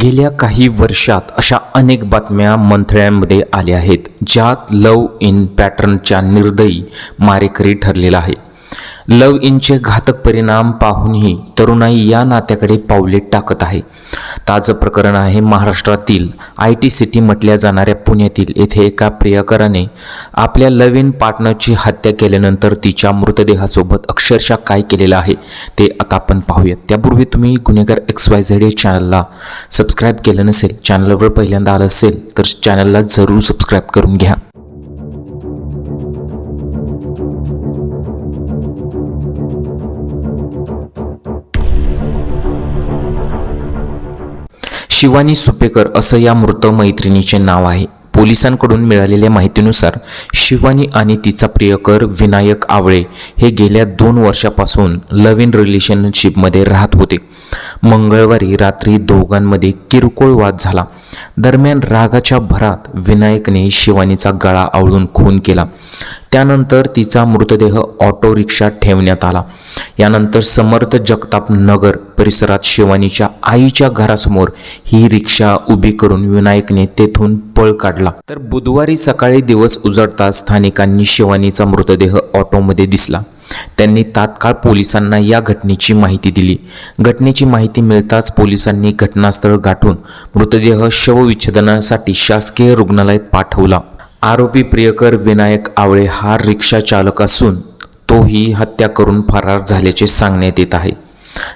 गेल्या काही वर्षात अशा अनेक बातम्या मंथळ्यांमध्ये आल्या आहेत ज्यात लव इन पॅटर्नच्या निर्दयी मारेकरी ठरलेला आहे. लव इनचे घातक परिणाम पाहूनही तरुणाई या नात्याकडे पावले टाकत आहे. ताजं प्रकरण आहे महाराष्ट्रातील आय टी सिटी म्हटल्या जाणाऱ्या पुण्यातील. येथे एका प्रियकराने आपल्या लवीन पार्टनरची हत्या केल्यानंतर तिच्या मृतदेहासोबत अक्षरशः काय केलेलं आहे ते आता आपण पाहूयात. त्यापूर्वी तुम्ही गुन्हेगार एक्स वाय झेड या चॅनलला सबस्क्राईब केलं नसेल चॅनलवर पहिल्यांदा आलं असेल तर चॅनलला जरूर सबस्क्राईब करून घ्या. शिवानी सुपेकर असं या मृत मैत्रिणीचे नाव आहे. पोलिसांकडून मिळालेल्या माहितीनुसार शिवानी आणि तिचा प्रियकर विनायक आवळे हे गेल्या दोन वर्षापासून लव्ह इन रिलेशनशिपमध्ये राहत होते. मंगळवारी रात्री दोघांमध्ये किरकोळ वाद झाला. दरम्यान रागाच्या भरात विनायकने शिवानीचा गळा आवळून खून केला. त्यानंतर तिचा मृतदेह ऑटो रिक्षात ठेवण्यात आला. यानंतर समर्थ जगताप नगर परिसरात शिवानीच्या आईच्या घरासमोर ही रिक्षा उभी करून विनायकने तेथून पळ काढला. तर बुधवारी सकाळी दिवस उजळताच स्थानिकांनी शिवानीचा मृतदेह ऑटोमध्ये दिसला. त्यांनी तात्काळ पोलिसांना या घटनेची माहिती दिली. घटनेची माहिती मिळताच पोलिसांनी घटनास्थळ गाठून मृतदेह शवविच्छेदनासाठी शासकीय रुग्णालयात पाठवला. आरोपी प्रियकर विनायक आवळे हा रिक्षा चालक असून तोही हत्या करून फरार झाल्याचे सांगण्यात येत आहे.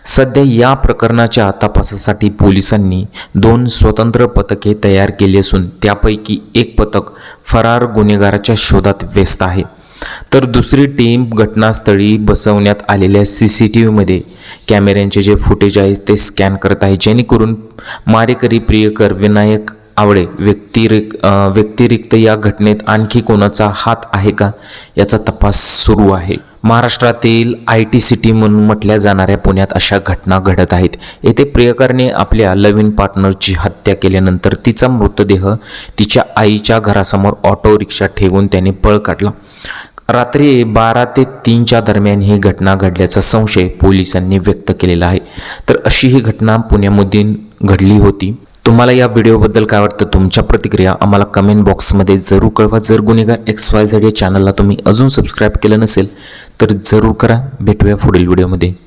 सध्या या प्रकरणाच्या तपासासाठी पोलिसांनी दोन स्वतंत्र पथके तयार केली असून त्यापैकी एक पथक फरार गुन्हेगाराच्या शोधात व्यस्त आहे. तर दुसरी टीम घटनास्थळी बसवण्यात आलेल्या सी सी टी व्हीमध्ये कॅमेऱ्यांचे जे फुटेज आहे ते स्कॅन करत आहे. जेणेकरून मारेकरी प्रियकर विनायक आवळे व्यक्तिरिक व्यतिरिक्त या घटनेत आणखी कोणाचा हात आहे का? याचा तपास सुरू आहे. महाराष्ट्रातील आय टी सिटी म्हणून म्हटल्या जाणाऱ्या पुण्यात अशा घटना घडत आहेत. येथे प्रियकरने आपल्या लवीन पार्टनरची हत्या केल्यानंतर तिचा मृतदेह तिच्या आईच्या घरासमोर ऑटो रिक्षा ठेवून त्याने पळ काढला. रात्री बारा ते तीनच्या दरम्यान ही घटना घडल्याचा संशय पोलिसांनी व्यक्त केलेला आहे. तर अशी ही घटना पुण्यामधून घडली होती. तुम्हाला या व्हिडिओबद्दल काय वाटतं? तुमच्या प्रतिक्रिया आम्हाला कमेंट बॉक्समध्ये जरूर कळवा. जर गुन्हेगार एक्स वाय झेड या चॅनलला तुम्ही अजून सबस्क्राईब केलं नसेल तर जरूर करा. भेटूया पुढील व्हिडिओमध्ये